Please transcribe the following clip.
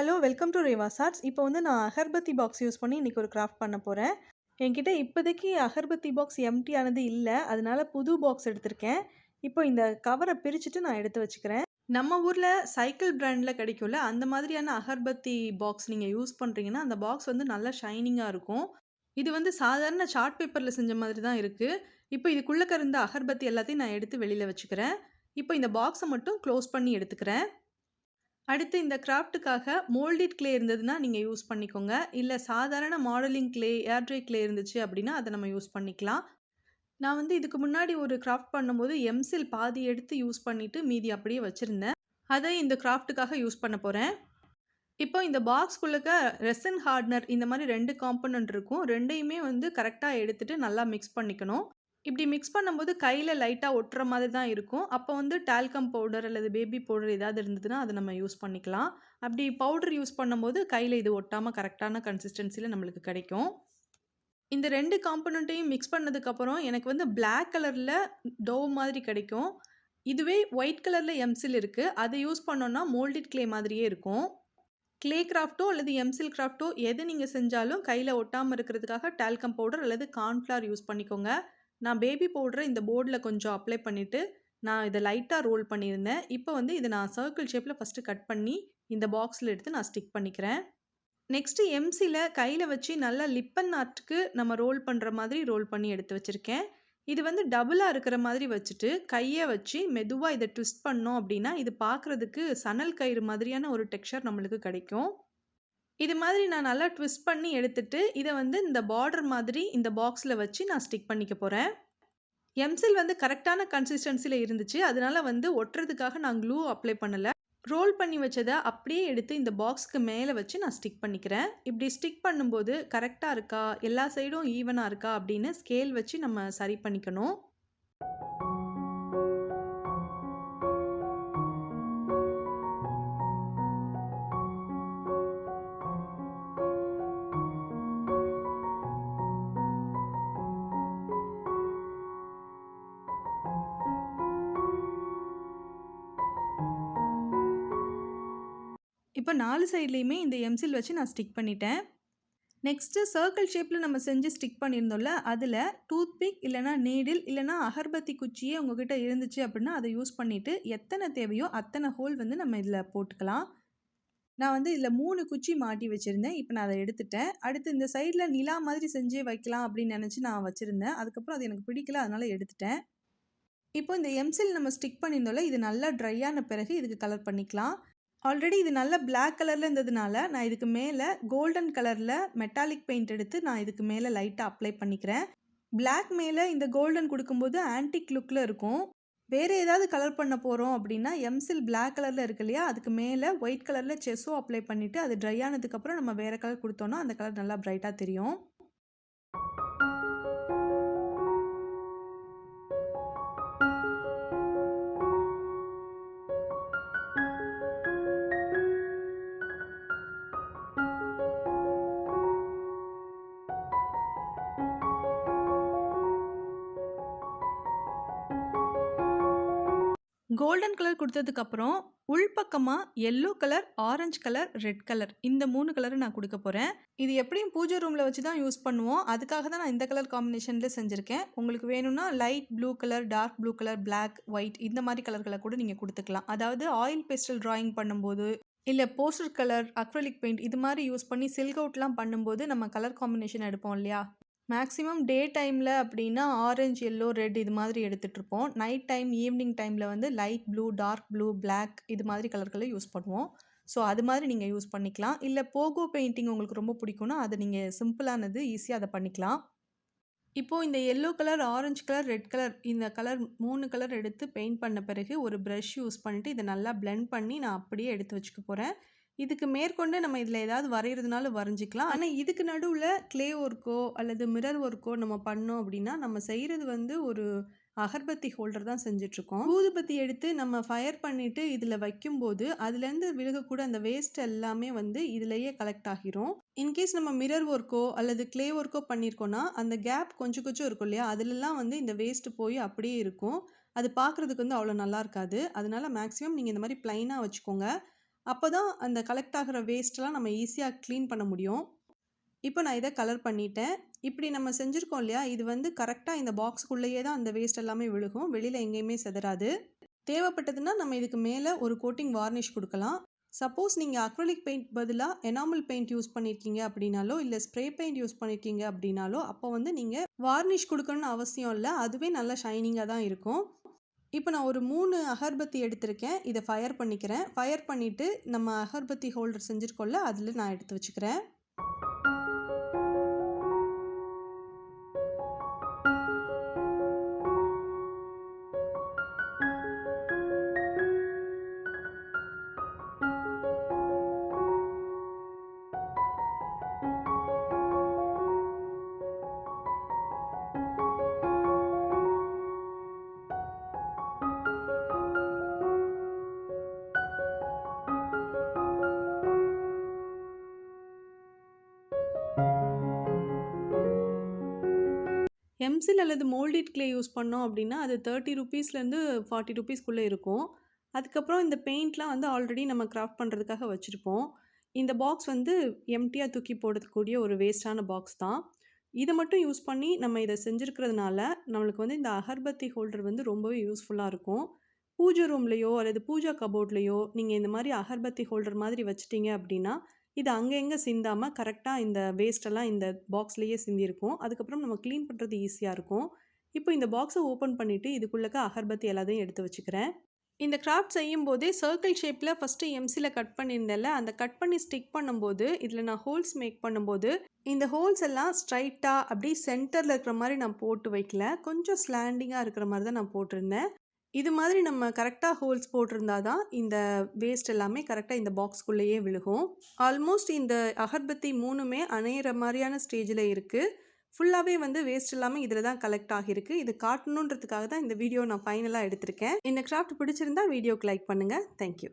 Hello welcome to Reva's arts இப்போ வந்து நான் அகர்பத்தி பாக்ஸ் யூஸ் பண்ணி இன்றைக்கி ஒரு கிராஃப்ட் பண்ண போகிறேன் என்கிட்ட இப்போதைக்கு அகர்பத்தி பாக்ஸ் எம்டி ஆனது இல்லை. அதனால் புது பாக்ஸ் எடுத்திருக்கேன். இப்போ இந்த கவரை பிரிச்சுட்டு நான் எடுத்து வச்சுக்கிறேன். நம்ம ஊரில் சைக்கிள் பிராண்டில் கிடைக்கும்ல அந்த மாதிரியான அகர்பத்தி பாக்ஸ் நீங்கள் யூஸ் பண்ணுறீங்கன்னா அந்த பாக்ஸ் வந்து நல்லா ஷைனிங்காக இருக்கும். இது வந்து சாதாரண சார்ட் பேப்பரில் செஞ்ச மாதிரி தான் இருக்குது இப்போ இதுக்குள்ளே இருந்த அகர்பத்தி எல்லாத்தையும் நான் எடுத்து வெளியில் வச்சுக்கிறேன். இப்போ இந்த பாக்ஸை மட்டும் க்ளோஸ் பண்ணி எடுத்துக்கிறேன். அடுத்து இந்த கிராஃப்ட்டுக்காக மோல்டிட் கிளே இருந்ததுன்னா நீங்கள் யூஸ் பண்ணிக்கோங்க. இல்லை சாதாரண மாடலிங் கிளே ஏர்ட்ரே கிளே இருந்துச்சு அப்படின்னா அதை நம்ம யூஸ் பண்ணிக்கலாம். நான் வந்து இதுக்கு முன்னாடி ஒரு கிராஃப்ட் பண்ணும்போது எம்சில் பாதி எடுத்து யூஸ் பண்ணிவிட்டு மீதி அப்படியே வச்சுருந்தேன். அதை இந்த கிராஃப்ட்டுக்காக யூஸ் பண்ண போகிறேன் இப்போ இந்த பாக்ஸ்குள்ளக்க ரெசன் ஹார்ட்னர் இந்த மாதிரி ரெண்டு காம்பனண்ட் இருக்கும். ரெண்டையுமே வந்து கரெக்டாக எடுத்துகிட்டு நல்லா மிக்ஸ் பண்ணிக்கணும். இப்படி மிக்ஸ் பண்ணும்போது கையில் லைட்டாக ஒட்டுற மாதிரி தான் இருக்கும். அப்போ வந்து டால்கம் பவுடர் அல்லது பேபி பவுடர் ஏதாவது இருந்ததுன்னா அதை நம்ம யூஸ் பண்ணிக்கலாம். அப்படி பவுடர் யூஸ் பண்ணும்போது கையில் இது ஒட்டாமல் கரெக்டான கன்சிஸ்டன்சியில் நம்மளுக்கு கிடைக்கும். இந்த ரெண்டு காம்பனண்ட்டையும் மிக்ஸ் பண்ணதுக்கப்புறம் எனக்கு வந்து பிளாக் கலரில் டோவ் மாதிரி கிடைக்கும். இதுவே ஒயிட் கலரில் எம்சில் இருக்குது அதை யூஸ் பண்ணோன்னா மோல்டிட் கிளே மாதிரியே இருக்கும். கிளே கிராஃப்ட்டோ அல்லது எம்சில் கிராஃப்ட்டோ எது நீங்கள் செஞ்சாலும் கையில் ஒட்டாமல் இருக்கிறதுக்காக டால்கம் பவுடர் அல்லது கார்ன்ஃப்ளவர் யூஸ் பண்ணிக்கோங்க. நான் பேபி பவுடரை இந்த போர்டில் கொஞ்சம் அப்ளை பண்ணிவிட்டு நான் இதை லைட்டாக ரோல் பண்ணியிருந்தேன். இப்போ வந்து இதை நான் சர்க்கிள் ஷேப்பில் ஃபஸ்ட்டு கட் பண்ணி இந்த பாக்ஸில் எடுத்து நான் ஸ்டிக் பண்ணிக்கிறேன். நெக்ஸ்ட்டு எம்சியில் கையில் வச்சு நல்லா லிப்பன் ஆர்ட்டுக்கு நம்ம ரோல் பண்ணுற மாதிரி ரோல் பண்ணி எடுத்து வச்சுருக்கேன். இது வந்து டபுளாக இருக்கிற மாதிரி வச்சுட்டு கையை வச்சு மெதுவாக இதை ட்விஸ்ட் பண்ணோம் அப்படின்னா இது பார்க்குறதுக்கு சணல் கயிறு மாதிரியான ஒரு டெக்ஸ்சர் நம்மளுக்கு கிடைக்கும். இது மாதிரி நான் நல்லா ட்விஸ்ட் பண்ணி எடுத்துட்டு இதை வந்து இந்த பார்டர் மாதிரி இந்த பாக்ஸில் வச்சு நான் ஸ்டிக் பண்ணிக்க போகிறேன் எம்சில் வந்து கரெக்டான கன்சிஸ்டன்சியில் இருந்துச்சு. அதனால் வந்து ஒட்டுறதுக்காக நான் க்ளூ அப்ளை பண்ணலை. ரோல் பண்ணி வச்சதை அப்படியே எடுத்து இந்த பாக்ஸ்க்கு மேலே வச்சு நான் ஸ்டிக் பண்ணிக்கிறேன். இப்படி ஸ்டிக் பண்ணும்போது கரெக்டாக இருக்கா? எல்லா சைடும் ஈவனாக இருக்கா? அப்படின்னு ஸ்கேல் வச்சு நம்ம சரி பண்ணிக்கணும். இப்போ நாலு சைட்லேயுமே இந்த எம்சில் வச்சு நான் ஸ்டிக் பண்ணிட்டேன். நெக்ஸ்ட்டு சர்க்கிள் ஷேப்பில் நம்ம செஞ்சு ஸ்டிக் பண்ணியிருந்தோம்ல அதில் டூத் பிக் இல்லைனா நீடில் இல்லைனா அகர்பத்தி குச்சியே உங்ககிட்ட இருந்துச்சு அப்படின்னா அதை யூஸ் பண்ணிவிட்டு எத்தனை தேவையோ அத்தனை ஹோல் வந்து நம்ம இதில் போட்டுக்கலாம். நான் வந்து இதில் மூணு குச்சி மாட்டி வச்சுருந்தேன். இப்போ நான் அதை எடுத்துட்டேன். அடுத்து இந்த சைடில் நிலா மாதிரி செஞ்சே வைக்கலாம் அப்படின்னு நினச்சி நான் வச்சுருந்தேன். அதுக்கப்புறம் அது எனக்கு பிடிக்கல அதனால் எடுத்துட்டேன். இப்போ இந்த எம்சில் நம்ம ஸ்டிக் பண்ணியிருந்தோம்ல இது நல்லா ட்ரையான பிறகு இதுக்கு கலர் பண்ணிக்கலாம். ஆல்ரெடி இது நல்ல பிளாக் கலரில் இருந்ததுனால நான் இதுக்கு மேலே கோல்டன் கலரில் மெட்டாலிக் பெயிண்ட் எடுத்து நான் இதுக்கு மேலே லைட்டாக அப்ளை பண்ணிக்கிறேன். பிளாக் மேலே இந்த கோல்டன் கொடுக்கும்போது ஆன்டிக் லுக்கில் இருக்கும். வேறு ஏதாவது கலர் பண்ண போகிறோம் அப்படின்னா எம்சில் பிளாக் கலரில் இருக்கு இல்லையா அதுக்கு மேலே ஒயிட் கலரில் செஸ்ஸோ அப்ளை பண்ணிவிட்டு அது ட்ரை ஆனதுக்கப்புறம் நம்ம வேறு கலர் கொடுத்தோன்னா அந்த கலர் நல்லா ப்ரைட்டாக தெரியும். கோல்டன் கலர் கொடுத்ததுக்கப்புறம் உள்பக்கமாக yellow colour orange colour red colour இந்த மூணு கலரை நான் கொடுக்க போகிறேன் இது எப்படியும் பூஜை ரூமில் வச்சு தான் யூஸ் பண்ணுவோம். அதுக்காக தான் நான் இந்த கலர் காம்பினேஷனில் செஞ்சுருக்கேன். உங்களுக்கு வேணும்னா light blue colour dark blue colour black white இந்த மாதிரி கலர்களை கூட நீங்கள் கொடுத்துக்கலாம். அதாவது ஆயில் பேஸ்டல் ட்ராயிங் பண்ணும்போது இல்லை போஸ்டர் கலர் அக்ரலிக் பெயிண்ட் இது மாதிரி யூஸ் பண்ணி சில்க் அவுட்லாம் பண்ணும்போது நம்ம கலர் காம்பினேஷன் எடுப்போம் இல்லையா? மேக்ஸிமம் டே டைமில் அப்படின்னா ஆரஞ்சு எல்லோ ரெட் இது மாதிரி எடுத்துகிட்ருப்போம் நைட் டைம் ஈவினிங் டைமில் வந்து light blue dark blue black இது மாதிரி கலர்களை யூஸ் பண்ணுவோம். ஸோ அது மாதிரி நீங்கள் யூஸ் பண்ணிக்கலாம். இல்லை போகோ பெயிண்டிங் உங்களுக்கு ரொம்ப பிடிக்கும்னா அதை நீங்கள் சிம்பிளானது ஈஸியாக அதை பண்ணிக்கலாம். இப்போது இந்த yellow colour orange colour red colour இந்த கலர் மூணு கலர் எடுத்து பெயிண்ட் பண்ண பிறகு ஒரு ப்ரஷ் யூஸ் பண்ணிவிட்டு இதை நல்லா பிளெண்ட் பண்ணி நான் அப்படியே எடுத்து வச்சுக்க போகிறேன் இதுக்கு மேற்கொண்டு நம்ம இதில் ஏதாவது வரைகிறதுனால வரைஞ்சிக்கலாம். ஆனால் இதுக்கு நடுவில் க்ளே ஒர்க்கோ அல்லது மிரர் ஒர்க்கோ நம்ம பண்ணோம் அப்படின்னா நம்ம செய்கிறது வந்து ஒரு அகர்பத்தி ஹோல்டர் தான் செஞ்சிட்ருக்கோம். ஊதுபத்தி எடுத்து நம்ம ஃபயர் பண்ணிவிட்டு இதில் வைக்கும்போது அதுலேருந்து விழுகக்கூட அந்த வேஸ்ட் எல்லாமே வந்து இதுலேயே கலெக்ட் ஆகிரும். இன்கேஸ் நம்ம மிரர் ஒர்க்கோ அல்லது க்ளே ஒர்க்கோ பண்ணியிருக்கோன்னா அந்த கேப் கொஞ்சம் கொஞ்சம் இருக்கும் இல்லையா? அதுலலாம் வந்து இந்த வேஸ்ட்டு போய் அப்படியே இருக்கும். அது பார்க்குறதுக்கு வந்து அவ்வளோ நல்லா இருக்காது. அதனால மேக்ஸிமம் நீங்கள் இந்த மாதிரி ப்ளைனாக வச்சுக்கோங்க. அப்போ தான் அந்த கலெக்ட் ஆகிற வேஸ்ட்டெல்லாம் நம்ம ஈஸியாக க்ளீன் பண்ண முடியும். இப்போ நான் இதை கலர் பண்ணிட்டேன். இப்படி நம்ம செஞ்சுருக்கோம் இல்லையா? இது வந்து கரெக்டாக இந்த பாக்ஸ்க்குள்ளேயே தான் அந்த வேஸ்ட் எல்லாமே விழுகும். வெளியில் எங்கேயுமே செதறாது. தேவைப்பட்டதுன்னா நம்ம இதுக்கு மேலே ஒரு கோட்டிங் வார்னிஷ் கொடுக்கலாம். சப்போஸ் நீங்கள் அக்ரலிக் பெயிண்ட் பதிலாக எனாமல் பெயிண்ட் யூஸ் பண்ணியிருக்கீங்க அப்படின்னாலோ இல்லை ஸ்ப்ரே பெயிண்ட் யூஸ் பண்ணியிருக்கீங்க அப்படின்னாலோ அப்போ வந்து நீங்கள் வார்னிஷ் கொடுக்கணும்னு அவசியம் இல்லை. அதுவே நல்லா ஷைனிங்காக தான் இருக்கும். இப்போ நான் ஒரு மூணு அகர்பத்தி எடுத்திருக்கேன். இதை ஃபயர் பண்ணிக்கிறேன். ஃபயர் பண்ணிவிட்டு நம்ம அகர்பத்தி ஹோல்டர் செஞ்சுருக்கோம்ல அதில் நான் எடுத்து வச்சுக்கிறேன். எம்சில் அல்லது மோல்டிட் கிளே யூஸ் பண்ணோம் அப்படின்னா அது தேர்ட்டி ருபீஸ்லேருந்து ஃபார்ட்டி ருபீஸ்க்குள்ளே இருக்கும். அதுக்கப்புறம் இந்த பெயிண்ட்லாம் வந்து ஆல்ரெடி நம்ம கிராஃப்ட் பண்ணுறதுக்காக வச்சுருப்போம். இந்த பாக்ஸ் வந்து எம்டியாக தூக்கி போடக்கூடிய ஒரு வேஸ்ட்டான பாக்ஸ் தான். இதை மட்டும் யூஸ் பண்ணி நம்ம இதை செஞ்சுருக்கிறதுனால நம்மளுக்கு வந்து இந்த அகர்பத்தி ஹோல்டர் வந்து ரொம்பவே யூஸ்ஃபுல்லாக இருக்கும். பூஜை ரூம்லேயோ அல்லது பூஜா கபோர்ட்லேயோ நீங்கள் இந்த மாதிரி அகர்பத்தி ஹோல்டர் மாதிரி வச்சிட்டிங்க அப்படின்னா இது அங்கே எங்கே சிந்தாமல் கரெக்டாக இந்த வேஸ்ட்டெல்லாம் இந்த பாக்ஸ்லேயே சிந்தியிருக்கும் அதுக்கப்புறம் நம்ம க்ளீன் பண்ணுறது ஈஸியாக இருக்கும். இப்போ இந்த பாக்ஸை ஓப்பன் பண்ணிவிட்டு இதுக்குள்ளக்க அகர்பத்தி எல்லாத்தையும் எடுத்து வச்சுக்கிறேன். இந்த கிராஃப்ட் செய்யும் போதே சர்க்கிள் ஷேப்பில் ஃபஸ்ட்டு எம்சியில் கட் பண்ணியிருந்தேன்ல அந்த கட் பண்ணி ஸ்டிக் பண்ணும்போது இதில் நான் ஹோல்ஸ் மேக் பண்ணும்போது இந்த ஹோல்ஸ் எல்லாம் ஸ்ட்ரைட்டாக அப்படியே சென்டரில் இருக்கிற மாதிரி நான் போட்டு வைக்கல. கொஞ்சம் ஸ்லாண்டிங்காக இருக்கிற மாதிரி தான் நான் போட்டிருந்தேன். இது மாதிரி நம்ம கரெக்டாக ஹோல்ஸ் போட்டிருந்தா தான் இந்த வேஸ்ட் எல்லாமே கரெக்டாக இந்த பாக்ஸ்க்குள்ளேயே விழுகும். ஆல்மோஸ்ட் இந்த அகர்பத்தி மூணுமே அணையிற மாதிரியான ஸ்டேஜில் இருக்குது ஃபுல்லாகவே வந்து வேஸ்ட் எல்லாமே இதில் தான் கலெக்ட் ஆகியிருக்கு. இது காட்டணுன்றதுக்காக தான் இந்த வீடியோ நான் ஃபைனலாக எடுத்திருக்கேன். இந்த கிராஃப்ட் பிடிச்சிருந்தா வீடியோக்கு லைக் பண்ணுங்கள் தேங்க்யூ